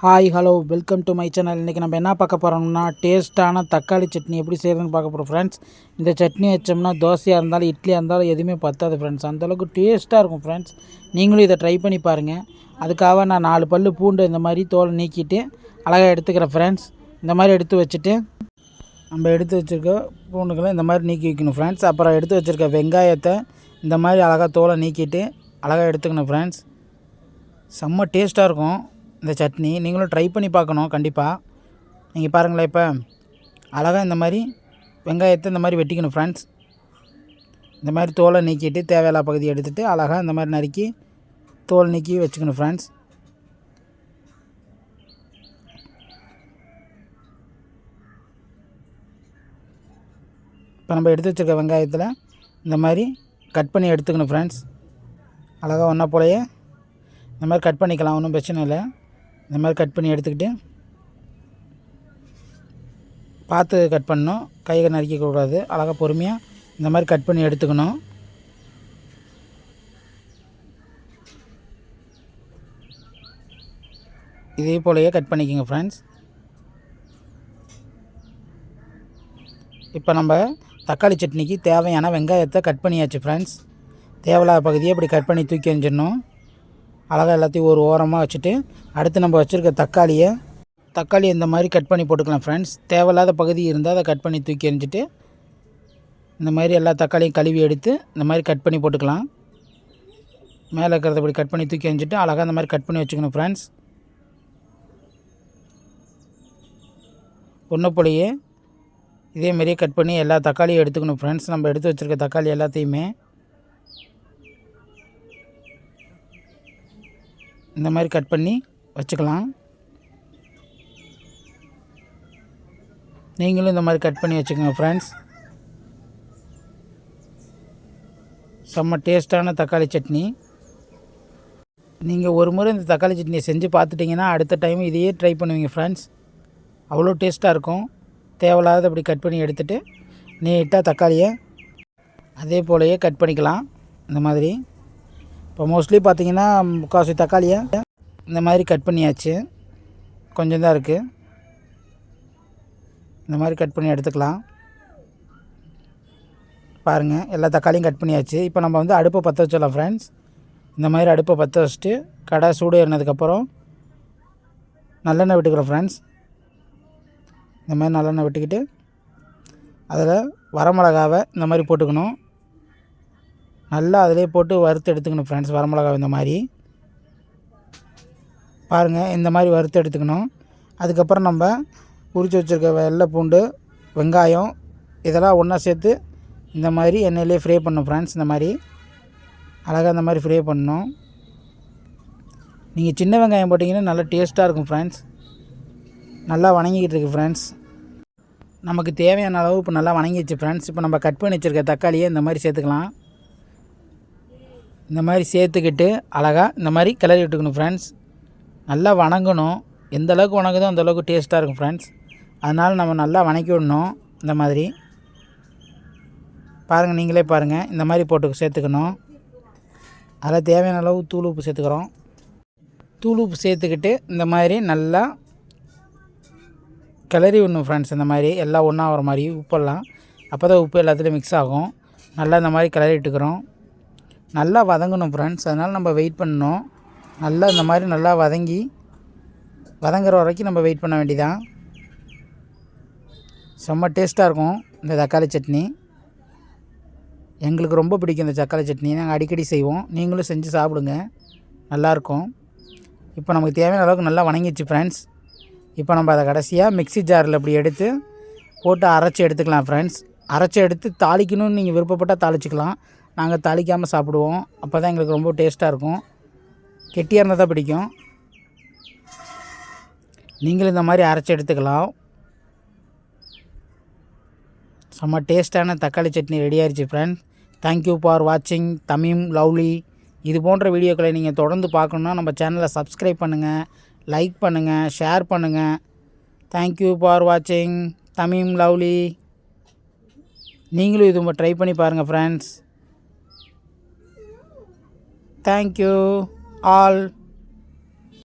Hi hello welcome to my channel இன்றைக்கி நம்ம என்ன பார்க்க போகிறோம்னா டேஸ்ட்டான தக்காளி சட்னி எப்படி செய்கிறதுன்னு பார்க்க போகிறோம் ஃப்ரெண்ட்ஸ் இந்த சட்னி வச்சோம்னா தோசையாக இருந்தாலும் இட்லியாக இருந்தாலும் எதுவுமே பத்தாது ஃப்ரெண்ட்ஸ் அந்தளவுக்கு டேஸ்ட்டாக இருக்கும் ஃப்ரெண்ட்ஸ் நீங்களும் இதை ட்ரை பண்ணி பாருங்கள் அதுக்காக நான் நாலு பல் பூண்டு இந்த மாதிரி தோலை நீக்கிட்டு அழகாக எடுத்துக்கிறேன் ஃப்ரெண்ட்ஸ் இந்த மாதிரி எடுத்து வச்சுட்டு நம்ம எடுத்து வச்சுருக்க பூண்டுகளை இந்த மாதிரி நீக்கி வைக்கணும் ஃப்ரெண்ட்ஸ் அப்புறம் எடுத்து வச்சுருக்க வெங்காயத்தை இந்த மாதிரி அழகாக தோலை நீக்கிட்டு அழகாக எடுத்துக்கணும் ஃப்ரெண்ட்ஸ் செம்ம டேஸ்ட்டாக இருக்கும். இந்த சட்னி நீங்களும் ட்ரை பண்ணி பார்க்கணும் கண்டிப்பாக நீங்கள் பாருங்களேன் இப்போ அழகாக இந்த மாதிரி வெங்காயத்தை இந்த மாதிரி வெட்டிக்கணும் ஃப்ரெண்ட்ஸ் இந்த மாதிரி தோலை நீக்கிட்டு தேவையில்லா பகுதியை எடுத்துகிட்டு அழகாக இந்த மாதிரி நறுக்கி தோல் நீக்கி வச்சுக்கணும் ஃப்ரெண்ட்ஸ் இப்போ நம்ம எடுத்து வச்சுருக்க வெங்காயத்தில் இந்த மாதிரி கட் பண்ணி எடுத்துக்கணும் ஃப்ரெண்ட்ஸ் அழகாக ஒன்றா போலயே இந்த மாதிரி கட் பண்ணிக்கலாம் ஒன்றும் பிரச்சனை இல்லை. இந்த மாதிரி கட் பண்ணி எடுத்துக்கிட்டு பார்த்து கட் பண்ணணும். கையை நறுக்கக்கூடாது அழகாக பொறுமையாக இந்த மாதிரி கட் பண்ணி எடுத்துக்கணும். இதே போலயே கட் பண்ணிக்கோங்க ஃப்ரெண்ட்ஸ் இப்போ நம்ம தக்காளி சட்னிக்கு தேவையான வெங்காயத்தை கட் பண்ணியாச்சு ஃப்ரெண்ட்ஸ் தேவையில்லாத பகுதியை இப்படி கட் பண்ணி தூக்கி எறிஞ்சிடணும். அழகாக எல்லாத்தையும் ஒரு ஓரமாக வச்சுட்டு அடுத்து நம்ம வச்சுருக்க தக்காளியை தக்காளி இந்த மாதிரி கட் பண்ணி போட்டுக்கலாம் ஃப்ரெண்ட்ஸ் தேவையில்லாத பகுதி இருந்தால் அதை கட் பண்ணி தூக்கி எறிஞ்சிட்டு இந்த மாதிரி எல்லா தக்காளியும் கழுவி எடுத்து இந்த மாதிரி கட் பண்ணி போட்டுக்கலாம். மேலே இருக்கிறத இப்படி கட் பண்ணி தூக்கி எறிஞ்சிட்டு அழகாக இந்த மாதிரி கட் பண்ணி வச்சுக்கணும் ஃப்ரெண்ட்ஸ் ஒன்று போலையே இதேமாரியே கட் பண்ணி எல்லா தக்காளியும் எடுத்துக்கணும் ஃப்ரெண்ட்ஸ் நம்ம எடுத்து வச்சுருக்க தக்காளி எல்லாத்தையுமே இந்த மாதிரி கட் பண்ணி வச்சுக்கலாம். நீங்களும் இந்த மாதிரி கட் பண்ணி வச்சுக்கோங்க ஃப்ரெண்ட்ஸ் செம்ம டேஸ்ட்டான தக்காளி சட்னி. நீங்கள் ஒரு முறை இந்த தக்காளி சட்னியை செஞ்சு பார்த்துட்டிங்கன்னா அடுத்த டைம் இதையே ட்ரை பண்ணுவீங்க ஃப்ரெண்ட்ஸ் அவ்வளோ டேஸ்ட்டாக இருக்கும். தேவையில்லாத அப்படி கட் பண்ணி எடுத்துகிட்டு நீட்டாக தக்காளியை அதே போலயே கட் பண்ணிக்கலாம். இந்த மாதிரி. இப்போ மோஸ்ட்லி பார்த்திங்கன்னா முக்கால்வாசி தக்காளியை இந்த மாதிரி கட் பண்ணியாச்சு. கொஞ்சம் தான் இருக்குது இந்த மாதிரி கட் பண்ணி எடுத்துக்கலாம். பாருங்கள் எல்லா தக்காளியும் கட் பண்ணியாச்சு. இப்போ நம்ம வந்து அடுப்பை பற்ற வச்சிடலாம் ஃப்ரெண்ட்ஸ் இந்த மாதிரி அடுப்பை பற்ற வச்சுட்டு கடை சூடு ஏறினதுக்கப்புறம் நல்லெண்ணெய் விட்டுக்கிறோம் ஃப்ரெண்ட்ஸ் இந்த மாதிரி நல்லெண்ணெய் விட்டுக்கிட்டு அதில் வரமிளகாவை இந்த மாதிரி போட்டுக்கணும். நல்லா அதிலே போட்டு வறுத்து எடுத்துக்கணும் ஃப்ரெண்ட்ஸ் வரமிளகா இந்த மாதிரி. பாருங்கள் இந்த மாதிரி வறுத்து எடுத்துக்கணும். அதுக்கப்புறம் நம்ம உரித்து வச்சுருக்க வெள்ளை பூண்டு வெங்காயம் இதெல்லாம் ஒன்றா சேர்த்து இந்த மாதிரி எண்ணெயிலே ஃப்ரை பண்ணணும் ஃப்ரெண்ட்ஸ் இந்த மாதிரி. அழகாக இந்த மாதிரி ஃப்ரை பண்ணணும். நீங்கள் சின்ன வெங்காயம் போட்டிங்கன்னா நல்லா டேஸ்ட்டாக இருக்கும் ஃப்ரெண்ட்ஸ் நல்லா வணங்கிக்கிட்டு இருக்குது ஃப்ரெண்ட்ஸ் நமக்கு தேவையான அளவு இப்போ நல்லா வணங்கிடுச்சு ஃப்ரெண்ட்ஸ் இப்போ நம்ம கட் பண்ணி வச்சுருக்க தக்காளியை இந்த மாதிரி சேர்த்துக்கலாம். இந்த மாதிரி சேர்த்துக்கிட்டு அழகாக இந்த மாதிரி கிளறி விட்டுக்கணும் ஃப்ரெண்ட்ஸ் நல்லா வணங்கணும். எந்த அளவுக்கு வணங்குதோ அந்தளவுக்கு டேஸ்ட்டாக இருக்கும் ஃப்ரெண்ட்ஸ் அதனால் நம்ம நல்லா வணக்கி விடணும் இந்த மாதிரி. பாருங்கள் நீங்களே பாருங்கள் இந்த மாதிரி போட்டு சேர்த்துக்கணும். அதில் தேவையான அளவு தூள் உப்பு சேர்த்துக்கிறோம். தூள் உப்பு சேர்த்துக்கிட்டு இந்த மாதிரி நல்லா கிளறி விடணும் ஃப்ரெண்ட்ஸ் இந்த மாதிரி எல்லாம் ஒன்றா வர மாதிரி உப்பெல்லாம். அப்போ தான் உப்பு எல்லாத்துலேயும் மிக்ஸ் ஆகும். நல்லா இந்த மாதிரி கிளறி விட்டுக்கிறோம். நல்லா வதங்கணும் ஃப்ரெண்ட்ஸ் அதனால் நம்ம வெயிட் பண்ணணும். நல்லா இந்த மாதிரி நல்லா வதங்கி வதங்குற வரைக்கும் நம்ம வெயிட் பண்ண வேண்டியதான் செம்ம டேஸ்ட்டாக இருக்கும் இந்த தக்காளி சட்னி. எங்களுக்கு ரொம்ப பிடிக்கும் இந்த தக்காளி சட்னி. நாங்கள் அடிக்கடி செய்வோம். நீங்களும் செஞ்சு சாப்பிடுங்க. நல்லாயிருக்கும் இப்போ நமக்கு தேவையான அளவுக்கு நல்லா வணங்கிடுச்சு ஃப்ரெண்ட்ஸ் இப்போ நம்ம அதை கடைசியாக மிக்சி ஜாரில் அப்படி எடுத்து போட்டு அரைச்சி எடுத்துக்கலாம் ஃப்ரெண்ட்ஸ் அரைச்சி எடுத்து தாளிக்கணும்னு நீங்கள் விருப்பப்பட்டால் தாளிச்சிக்கலாம். நாங்கள் தாளிக்காமல் சாப்பிடுவோம். அப்போ தான் எங்களுக்கு ரொம்ப டேஸ்ட்டாக இருக்கும். கெட்டியாக இருந்தால் தான் பிடிக்கும். நீங்களும் இந்த மாதிரி அரைச்சி எடுத்துக்கலாம். செம்ம டேஸ்ட்டான தக்காளி சட்னி ரெடி ஆயிடுச்சு ஃப்ரெண்ட்ஸ் தேங்க்யூ ஃபார் வாட்சிங் தமிம் லவ்லி இது போன்ற வீடியோக்களை நீங்கள் தொடர்ந்து பார்க்கணுன்னா நம்ம சேனலை சப்ஸ்கிரைப் பண்ணுங்கள் லைக் பண்ணுங்கள் ஷேர் பண்ணுங்கள் தேங்க்யூ ஃபார் வாட்சிங் தமிம் லவ்லி நீங்களும் இது ட்ரை பண்ணி பாருங்கள் ஃப்ரெண்ட்ஸ் தேங்க்யூ ஆல்